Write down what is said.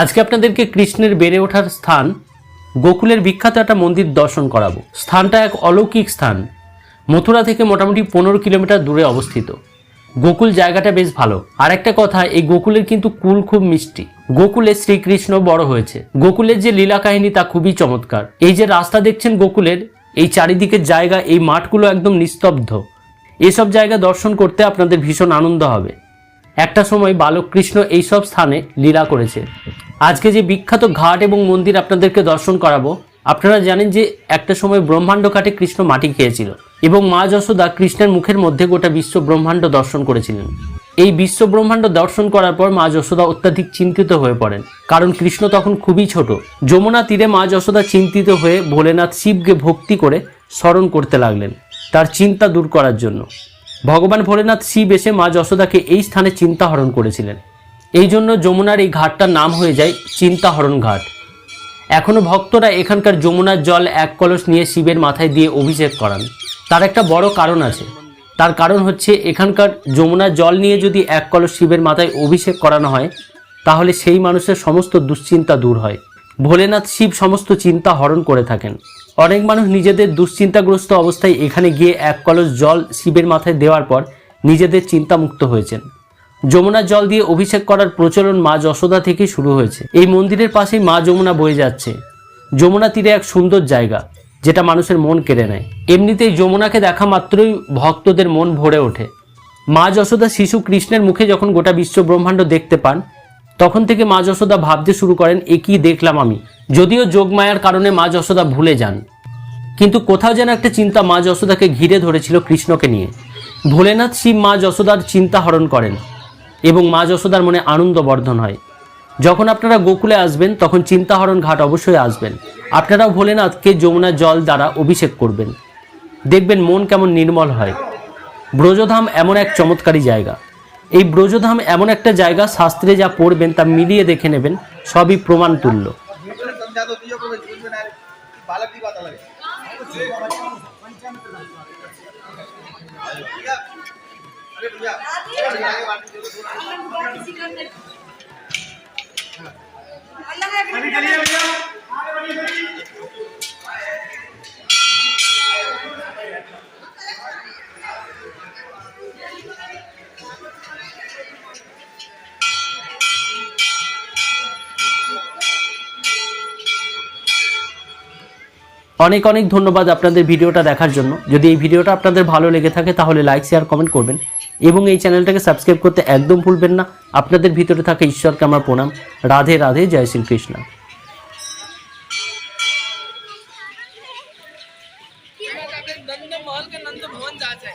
আজকে আপনাদেরকে কৃষ্ণের বেড়ে ওঠার স্থান, গোকুলের বিখ্যাত একটা মন্দির দর্শন করাবো। স্থানটা এক অলৌকিক স্থান। মথুরা থেকে মোটামুটি পনেরো কিলোমিটার দূরে অবস্থিত। গোকুল জায়গাটা বেশ ভালো। আর একটা কথা, এই গোকুলের কিন্তু কুল খুব মিষ্টি। গোকুলে শ্রীকৃষ্ণ বড় হয়েছে। গোকুলের যে লীলা কাহিনী তা খুবই চমৎকার। এই যে রাস্তা দেখছেন গোকুলের, এই চারিদিকের জায়গা, এই মাঠগুলো একদম নিস্তব্ধ। এসব জায়গা দর্শন করতে আপনাদের ভীষণ আনন্দ হবে। একটা সময় বালক কৃষ্ণ এইসব স্থানে লীলা করেছে। আজকে যে বিখ্যাত ঘাট এবং মন্দির আপনাদেরকে দর্শন করাবো, আপনারা জানেন যে একটা সময় ব্রহ্মাণ্ড ঘাটে কৃষ্ণ মাটি খেয়েছিল এবং মা যশোদা কৃষ্ণের মুখের মধ্যে গোটা বিশ্ব ব্রহ্মাণ্ড দর্শন করেছিলেন। এই বিশ্ব ব্রহ্মাণ্ড দর্শন করার পর মা যশোদা অত্যাধিক চিন্তিত হয়ে পড়েন, কারণ কৃষ্ণ তখন খুবই ছোট। যমুনা তীরে মা যশোদা চিন্তিত হয়ে ভোলেনাথ শিবকে ভক্তি করে স্মরণ করতে লাগলেন তার চিন্তা দূর করার জন্য। ভগবান ভোলেনাথ শিব এসে মা যশোদাকে এই স্থানে চিন্তাহরণ করেছিলেন। এই জন্য যমুনার এই ঘাটটার নাম হয়ে যায় চিন্তাহরণ ঘাট এখনও ভক্তরা এখানকার যমুনার জল এক কলস নিয়ে শিবের মাথায় দিয়ে অভিষেক করান। তার একটা বড় কারণ আছে। তার কারণ হচ্ছে এখানকার যমুনার জল নিয়ে যদি এক কলস শিবের মাথায় অভিষেক করানো হয়, তাহলে সেই মানুষের সমস্ত দুশ্চিন্তা দূর হয়। ভোলেনাথ শিব সমস্ত চিন্তা হরণ করে থাকেন। অনেক মানুষ নিজেদের দুশ্চিন্তাগ্রস্ত অবস্থায় এখানে গিয়ে এক কলস জল শিবের মাথায় দেওয়ার পর নিজেদের চিন্তামুক্ত হয়েছেন। যমুনার জল দিয়ে অভিষেক করার প্রচলন মা যশোদা থেকে শুরু হয়েছে। এই মন্দিরের পাশেই মা যমুনা বয়ে যাচ্ছে। যমুনা তীরে এক সুন্দর জায়গা, যেটা মানুষের মন কেড়ে নেয়। এমনিতেই যমুনাকে দেখা মাত্রই ভক্তদের মন ভরে ওঠে। মা যশোদা শিশু কৃষ্ণের মুখে যখন গোটা বিশ্ব ব্রহ্মাণ্ড দেখতে পান, তখন থেকে মা যশোদা ভাবতে শুরু করেন, এ দেখলাম আমি? যদিও যোগমায়ার কারণে মা যশোদা ভুলে যান। কিন্তু কোথাও যেন একটা চিন্তা মা যশোদাকে ঘিরে ধরেছিল কৃষ্ণকে নিয়ে। ভোলেনাথ শিব মা যশোদার চিন্তা হরণ করেন। এবং মা যশোদার মনে আনন্দ বর্ধন হয়। যখন আপনারা গোকুলে আসবেন, তখন চিন্তাহরণ ঘাট অবশ্যই আসবেন। আপনারাও ভোলেনাথকে যমুনার জল দ্বারা অভিষেক করবেন। দেখবেন মন কেমন নির্মল হয়। ব্রজধাম এমন এক চমৎকারী জায়গা। এই ব্রজধাম এমন একটা জায়গা, শাস্ত্রে যা পড়বেন তা মিলিয়ে দেখে নেবেন, সবই প্রমাণ তুল্য। অনেক অনেক ধন্যবাদ আপনাদের ভিডিওটা দেখার জন্য। যদি এই ভিডিওটা আপনাদের ভালো লেগে থাকে, তাহলে লাইক শেয়ার কমেন্ট করবেন। এবং এই চ্যানেলটাকে সাবস্ক্রাইব করতে একদম ভুলবেন না আপনাদের ভিতরে থাকা ঈশ্বরকে আমার প্রণাম রাধে রাধে জয় শ্রীকৃষ্ণ नंद महल के नंद भवन जा जाए